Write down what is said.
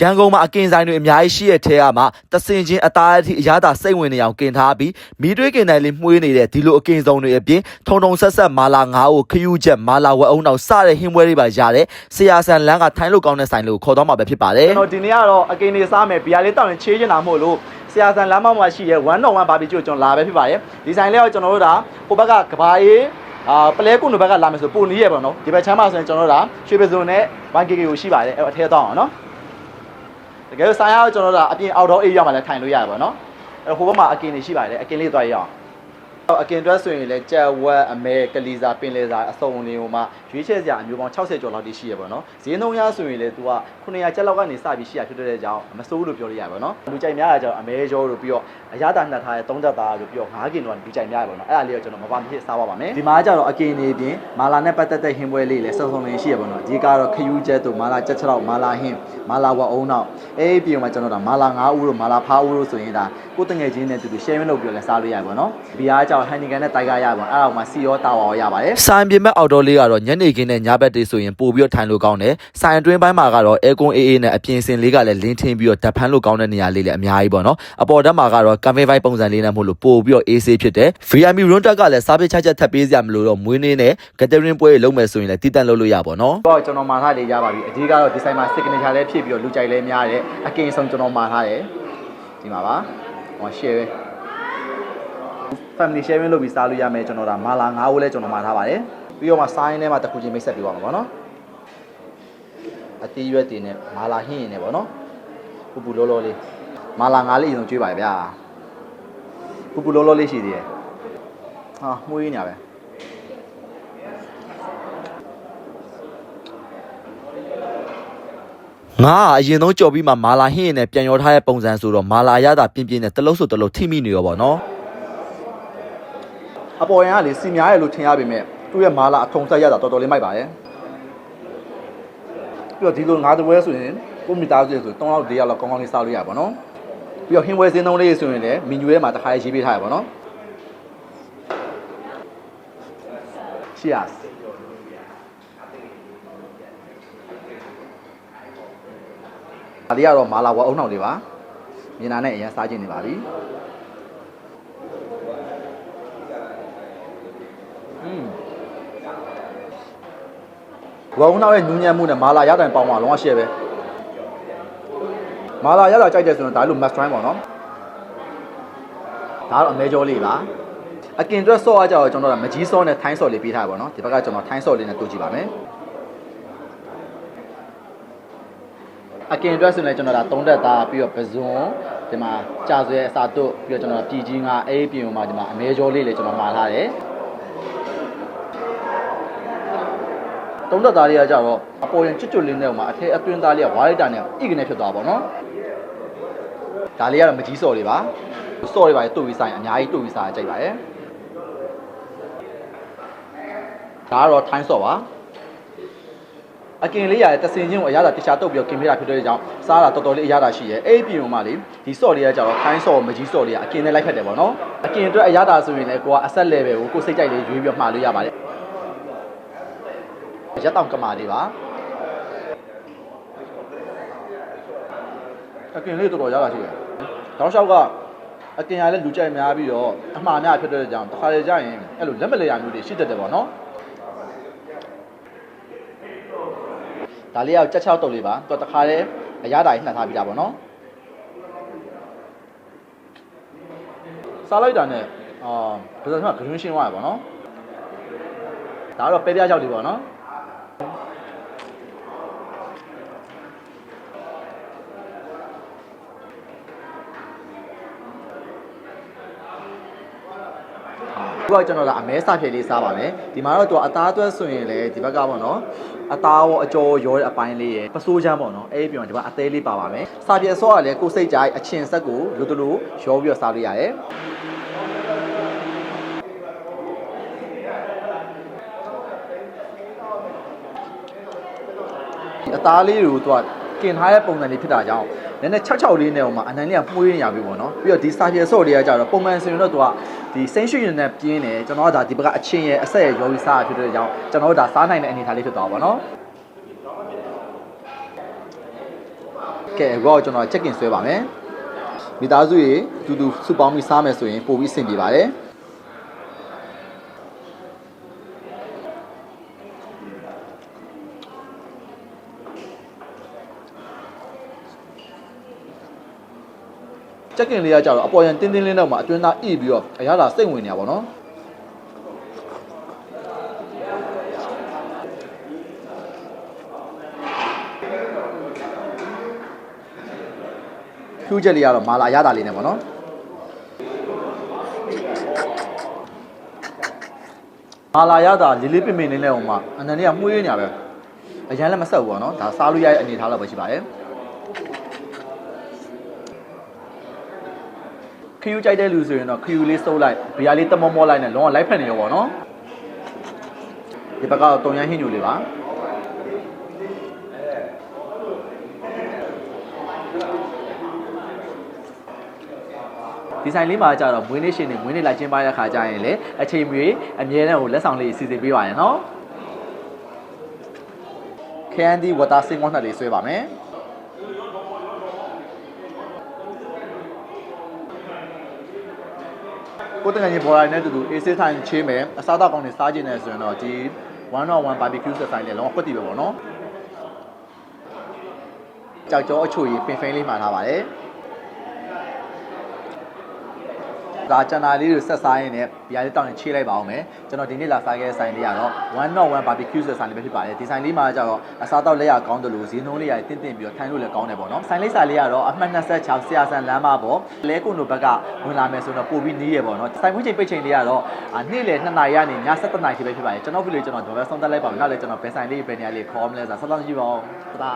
ရန်ကုန်မှာအကင်ဆိုင်တွေအများကြီးရှိတဲ့ထဲကမှတဆင်ချင်းအသားအထိအရသာစိတ်ဝင်နေအောင်ကင်ထားပြီးမီးတွေးကင်တိုင်းလေးမှုေးနေတဲ့ဒီလိုအကင်စုံတွေအပြင်ထုံထုံဆက်ဆက်မာလာငါးကိုခယူးချက်မာလာဝက်အုံနောက်စတဲ့ဟင်းပွဲတွေပါရတဲ့ဆရာဆန်လန်းကထိုင်းလို့ကောင်းတဲ့ဆိုင်လို့ခေါ်တော့မှာပဲဖြစ်ပါတယ်ကျွန်တော်ဒီနေ့ကတော့အကင်နေစားမယ်ဘီယာလေးတောက်ရင်ချေးချင်တာမို့လို့ဆရာဆန်လမ်းမမှာရှိရဲ့1 on 1ဘာဘီကျူကျွန်တော်လာပဲဖြစ်ပါတယ်ဒီဆိုင်လေးကကျွန်တော်တို့ဒါဟိုဘက်ကကဘာအေးအာပလဲကုန်းဘက်ကလာမယ်ဆိုပုံနီးရပါတော့ဒီဘက်ချမ်းမှာဆိုရင်ကျွန်တော်တို့ဒါရွှေပစုံနဲ့ 1kk ကိုရှိပါတယ်အဲ့အထဲတော့အောင်နော် တကယ်လို့ဆိုင်ရတော့ကျွန်တော်တို့ဒါအပြင် outdoor area မှာလည်းထိုင်လို့ရပါတော့နော်အဲ့ဟိုဘက်မှာအကင်နေရှိပါတယ်အကင်လေးသွားရအောင် အကင်တွက်ဆိုရင်လည်းကြက်ဝက်အမဲကလီစာပင်လေစာအစုံလေးဟိုမှာရွေးချယ်စရာအမျိုးပေါင်း60ကျော်လောက်တိရှိရပါတော့ဈေးနှုန်းရဆိုရင်လည်း तू က900ကျပ်လောက်ကနေစပြီးရှိရဖြစ်တဲ့ကြောင်းမစိုးလို့ပြောလို့ရပါတော့လူကြိုက်များတာကြောင့်အမဲကျော်လို့ပြီးတော့အရသာနှက်ထားတဲ့3သက်သားလို့ပြီးတော့9ကင်တော့လူကြိုက်များရပါတော့အဲ့ဒါလေးကိုကျွန်တော်မပါမဖြစ်စားပါပါမယ်ဒီမှာကျတော့အကင်နေပြင်မာလာနဲ့ပတ်သက်တဲ့ဟင်းပွဲလေးလည်းစုံစုံလင်ရှိရပါတော့ဒီကတော့ခယူးကျက်တို့မာလာကြက်ချောက်မာလာဟင်းမာလာဝအုံနောက်အေးပြီးတော့မှကျွန်တော်တို့မာလာ9ဦးတို့မာလာဖားဦးတို့ဆိုရင်ဒါကိုတငယ်ချင်းနဲ့တူတူ share လုပ်ပြီးတော့လည်းစားလို့ရပါတော့ဘီယာကြောင့်ဟန်နီကန်နဲ့တိုက်ကားရပါအဲ့ဒါမှစီရောတာဝါရောရပါတယ်ဆိုင်ပြင်မဲ့အော်ဒေါ်လေးကတော့ညနေခင်းနဲ့ညဘက်တွေဆိုရင်ပို့ပြီးတော့ထိုင်လို့ကောင်းတယ်။ဆိုင်အတွင်းပိုင်းမှာကတော့အဲကွန်အေးအေးနဲ့အပြင်စင်လေးကလည်းလင်းထင်းပြီးတော့ဓာတ်ဖန်းလို့ကောင်းတဲ့နေရာလေးလည်းအများကြီးပေါ့နော်။အပေါ်ဓာတ်မှာကတော့ကမ်ဖေးဘိုင်းပုံစံလေးနဲ့မို့လို့ပို့ပြီးတော့အေးဆေးဖြစ်တယ်။ VIP room တက်ကလည်းစားပစ်ချက်ချက်ထပ်ပေးစရာမလိုတော့မွေးနေ့နဲ့ gathering ပွဲတွေလုပ်မယ်ဆိုရင်လည်းတည်တံ့လုပ်လို့ရပါတော့။တော့ကျွန်တော်မှာထားလေးရပါပြီအဓိကတော့ဒီဆိုင်မှာ signature လေးဖြစ်ပြီးတော့လူကြိုက်လေးများတယ်အကင်ဆုံးကျွန်တော်မှာထားတယ်ဒီမှာပါဟော share ပဲ family sharing လုပ်ပြီးစားလို့ရမယ်ကျွန်တော်ဒါမာလာ9ဦးလဲကျွန်တော်မှာထားပါတယ်ပြီးတော့မှစားရင်းထဲမှာတစ်ခုချင်းမိတ်ဆက်ပြီးပါမှာပေါ့နော်အတီးရွက်တင်နဲ့မာလာဟင်းရင်နဲ့ပေါ့နော်ပူပူလောလောလေးမာလာ9လေးအရင်ကျွေးပါဗျာပူပူလောလောလေးရှိသေးတယ်ဟာမှုေးနေရပဲငါကအရင်ဆုံးကြော်ပြီးမှမာလာဟင်းရင်နဲ့ပြန်ရောထားတဲ့ပုံစံဆိုတော့မာလာရတာပြင်းပြင်းနဲ့တလုံးဆိုတလုံးထိမိနေရောပေါ့နော် အပေါ်ရန်ကလေစီများရလို့ထင်ရပေမဲ့သူ့ရဲ့မာလာအထုံဆက်ရတာတော်တော်လေးမိုက်ပါတယ်ပြီးတော့ဒီလိုငါးတပွဲဆိုရင်ကိုမီတာဆိုရင်ဆို3လောက်4ရောက်လောက်ကောင်းကောင်းလေးစားလို့ရပါတော့ပြီးတော့ဟင်းပွဲစင်းသုံးလေးဆိုရင်လည်းမီနူထဲမှာတစ်ခါရေးပေးထားရပါတော့ Cheers ဒါလေးကတော့မာလာဝအုံနောက်လေးပါမြင်တာနဲ့အရင်စားခြင်းနေပါပြီ ဝအုံနောက်ရဲ့ညူးညံ့မှုနဲ့မာလာရတဲ့ပေါင်းမှာလုံးဝရှယ်ပဲမာလာရတာကြိုက်တယ်ဆိုရင်ဒါလို must try ပေါ့နော်ဒါတော့အမဲကြောလေးပါအကင်အတွက်ဆော့အားကြတော့ကျွန်တော်တို့ကမကြီးဆော့နဲ့ထိုင်းဆော့လေးပေးထားပါတော့ဒီဘက်ကကျွန်တော်ထိုင်းဆော့လေးနဲ့တူကြည့်ပါမယ်အကင်အတွက်ဆိုရင်လည်းကျွန်တော်ဒါသုံးတက်သားပြီးတော့ပဇွန်ဒီမှာကြာဆွဲအစာတုတ်ပြီးတော့ကျွန်တော်ပြည်ကြီးငါအေးပြင်မှာဒီမှာအမဲကြောလေးလေးကျွန်တော်မှာထားတယ် သုံးတက်သားလေးကကြတော့အပေါ်ရင်ချွတ်ချွတ်လေးနဲ့ဟိုမှာအထက်အတွင်းသားလေးကဝါးလိုက်တာနဲ့ဣကနေဖြစ်သွားပါတော့ဒါလေးကတော့မကြီးစော်လေးပါစော်လေးပါတူပြီးဆိုင်အများကြီးတူပြီးစားကြိုက်ပါတယ်ဒါကတော့ထိုင်းစော်ပါအကင်လေးရတယ်တစင်ချင်းကိုအရသာတခြားတုတ်ပြီးတော့ကင်ပေးတာဖြစ်တဲ့ကြောင့်စားတာတော်တော်လေးအရသာရှိရဲအဲ့ဒီပြင်မှာလေဒီစော့လေးကကြတော့ထိုင်းစော့မကြီးစော့လေးကအကင်နဲ့လိုက်ဖက်တယ်ပေါ့နော်အကင်အတွက်အရသာဆိုရင်လည်းကိုကအဆက် level ကိုကိုစိတ်ကြိုက်လေးရွေးပြီးတော့မှားလို့ရပါတယ် ရက်တောင်ကမာလေးပါအကင်လေးတော်တော်ရတာရှိတယ်တောင်းလျှောက်ကအကင်ရလည်းလူကြိုက်များပြီးတော့အမှားများဖြစ်တဲ့ကြောင့်တစ်ခါလေကြာရင်အဲ့လိုလက်မလဲရမျိုးတွေရှိတတ်တယ်ပေါ့နော်ဒါလေးကကြက်ချောက်တုပ်လေးပါသူကတခါတည်းအရသာကြီးနှက်ထားပြီးတာပေါ့နော်စားလိုက်တာနဲ့အာဘယ်လိုမှဂရင်းရှင်းသွားရပါတော့ဒါကတော့ပဲပြားချောက်လေးပေါ့နော် ဒီကကျွန်တော်ကအမဲစဖြည့်လေးစားပါမယ်ဒီမှာတော့သူကအသားသွဲဆိုရင်လည်းဒီဘက်ကပေါ့နော်အသားရောအကျော်ရောတဲ့အပိုင်းလေးရယ်ပစိုးချမ်းပေါ့နော်အဲ့ဒီပြောရင်ဒီမှာအသေးလေးပါပါမယ်စာပြေဆော့ကလည်းကိုယ်စိတ်ကြိုက်အချင်ဆက်ကိုလိုတလိုရောပြီးတော့စားလို့ရတယ်ဒီအသားလေးတွေကိုသူကကင်ထားတဲ့ပုံစံလေးဖြစ်တာကြောင့် နည်းနည်း6 6လေးနဲ့ဟိုမှာအနံလေးကမှုေးနေရပြီပေါ့နော်ပြီးတော့ဒီစာပြေဆော့တွေကကြတော့ပုံမှန်ဆိုရင်တော့သူကဒီစိမ့်ရွှေရင်နဲ့ပြင်းတယ်ကျွန်တော်ကဒါဒီဘက်ကအချင်းရဲ့အဆက်ရဲ့ရောပြီးစားရဖြစ်တဲ့ကြောင့်ကျွန်တော်တို့ဒါစားနိုင်တဲ့အနေအထားလေးဖြစ်သွားပါတော့ကဲအခုတော့ကျွန်တော် check in ဆွဲပါမယ်မိသားစုရေတူတူစုပေါင်းပြီးစားမယ်ဆိုရင်ပို့ပြီးအဆင်ပြေပါတယ် ချက်ကင်လေးကကြတော့အပေါ်ရန်တင်းတင်းလေးတော့မှအတွင်းသားအိပြီးတော့အရသာစိတ်ဝင်နေရပါတော့ဖြူးချက်လေးကတော့မာလာအရသာလေးနဲ့ပေါ့နော်မာလာရသာလေးလေးပင်ပင်လေးနဲ့ဟိုမှာအနန္တကမှုေးနေရပဲအရန်လည်းမဆက်ဘူးပေါ့နော်ဒါစားလို့ရတဲ့အနေထားတော့ပဲရှိပါတယ် ခယူကြိုက်တဲ့လူဆိုရင်တော့ခယူလေးစုပ်လိုက်ဘီယာလေးတမောမောလိုက်နဲ့လုံးဝလိုက်ဖက်နေရောပေါ့နော်ဒီဘက်ကတော့တုံရမ်းဟင်းညူလေးပါဒီဆိုင်လေးမှာကြတော့မွေးနေ့ရှင်နေမွေးနေ့လိုက်ကျင်းပတဲ့ခါကျရင်လေအချိန်မီအမြဲတမ်းဟိုလက်ဆောင်လေးစီစဉ်ပေးပါရနော် candy water စင်ဝတ်နှစ်လေးဆွဲပါမယ် ကိုယ်တကယ်ကြီးပေါ်လာတဲ့တူတူအေးဆေးထိုင်ချေးမယ်အစားအသောက်ကောင်းတွေစားခြင်းနဲ့ဆိုရင်တော့ဒီ101 barbecue ဆိုင်လေးလုံးဝကွက်တီပဲပေါ့နော်ကြောက်ကြောအချိုကြီးပင်ဖိန်းလေးမှာထားပါတယ် ဒါကျန်တာလေးတွေဆက်စားရင်းနဲ့ဘီယာလေးတောင်းရင်ချေးလိုက်ပါအောင်မယ်ကျွန်တော်ဒီနေ့လာစားခဲ့တဲ့ဆိုင်လေးကတော့101 barbecue ဆိုတဲ့ဆိုင်လေးပဲဖြစ်ပါတယ်ဒီဆိုင်လေးမှာကျတော့အစားတောက်လက်ရကောင်းတယ်လို့ဈေးနှုန်းလေးရတင့်တင့်ပြီးတော့ထိုင်လို့လည်းကောင်းတယ်ပေါ့နော်ဆိုင်လေးစာလေးကတော့အမှတ်26ဆရာဆန်လမ်းမပေါ်လဲကွန်တို့ဘက်ကဝင်လာမယ်ဆိုတော့ပို့ပြီးနီးရပေါ့နော်ဆိုင်မှုချိန်ပိတ်ချိန်လေးကတော့နေ့လယ်2နာရီကနေည7နာရီထိပဲဖြစ်ပါတယ်ကျွန်တော်ကလေးကျွန်တော်ဒီဘက်ဆုံးသက်လိုက်ပါမယ်နောက်လည်းကျွန်တော်ဘယ်ဆိုင်လေးဘယ်နေရာလေးခေါ်မလဲဆိုတာဆက်လက်ကြည့်ပါဦးတာ